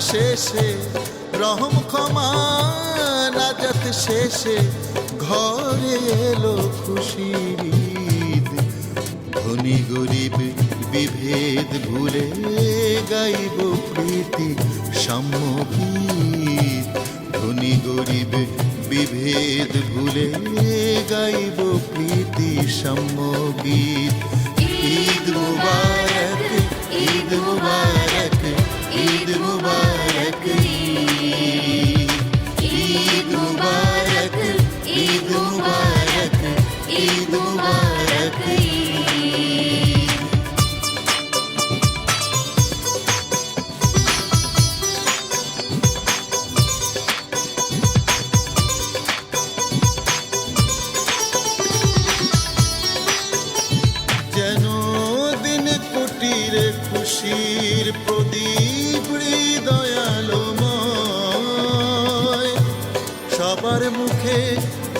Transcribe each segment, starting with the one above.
শেষে, রহম ক্ষমা নাজাত শেষে, ঘরে এলো ঈদ। ধনী গরিব বিভেদ ভুলে গাইব প্রীতি সাম্য ধনী গরিব বিভেদ ভুলে গাইব প্রীতি সাম্য গীত ঈদ মুবারক ঈদ মুবারক। মুবারক ঈদ মুবারক ঈদ মুবারক ঈদ মুবারক যেন দিন কুটির খুশির প্রদীপ সবার মুখে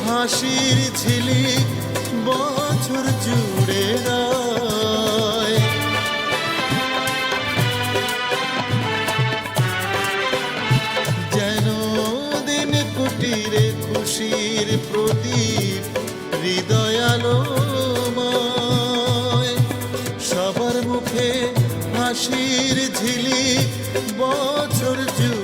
হাসির ঝিলি বছর জুড়ে রয় যেন দিন কুটিরে খুশির প্রদীপ হৃদয়ালোময় সবার মুখে হাসির ঝিলিক বছর জুড়ে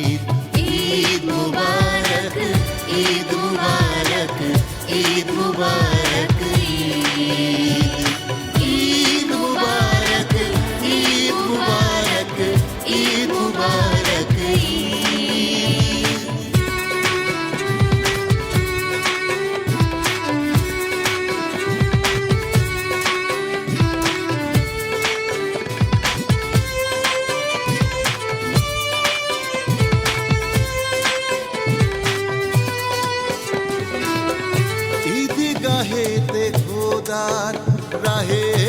রাহে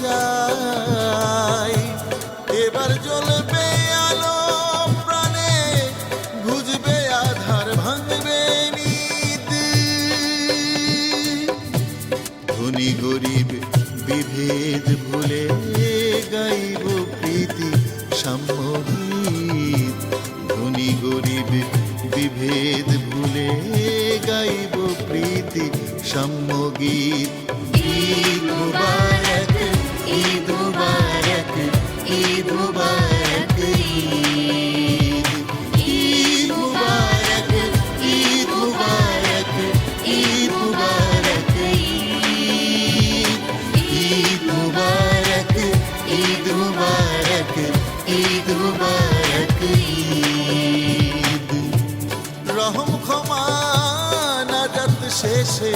চাই। এবার জ্বলবে আলো প্রাণে বুঝবে আধার, ভাঙবে ধনী গরিব বিভেদ ভুলে গাইব প্রীতি সাম্য গীত ধনী গরিব বিভেদ ভুলে গাইব প্রীতি সাম্য গীত রহম ক্ষমা নাজাত শেষে,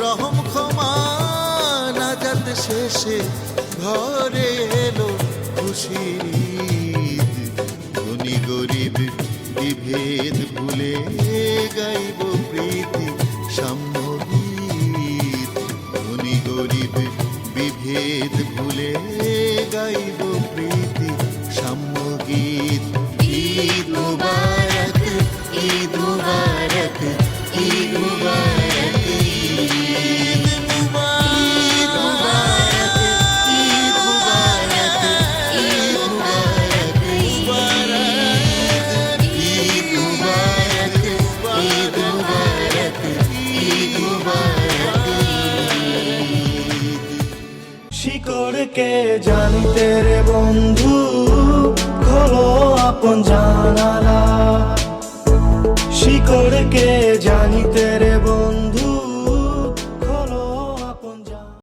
রহম ক্ষমা নাজাত শেষে ঘরে এলো ঈদ। ধনী গরিব বিভেদ ভুলে কে জানি তেরে বন্ধু খোলো আপন জানার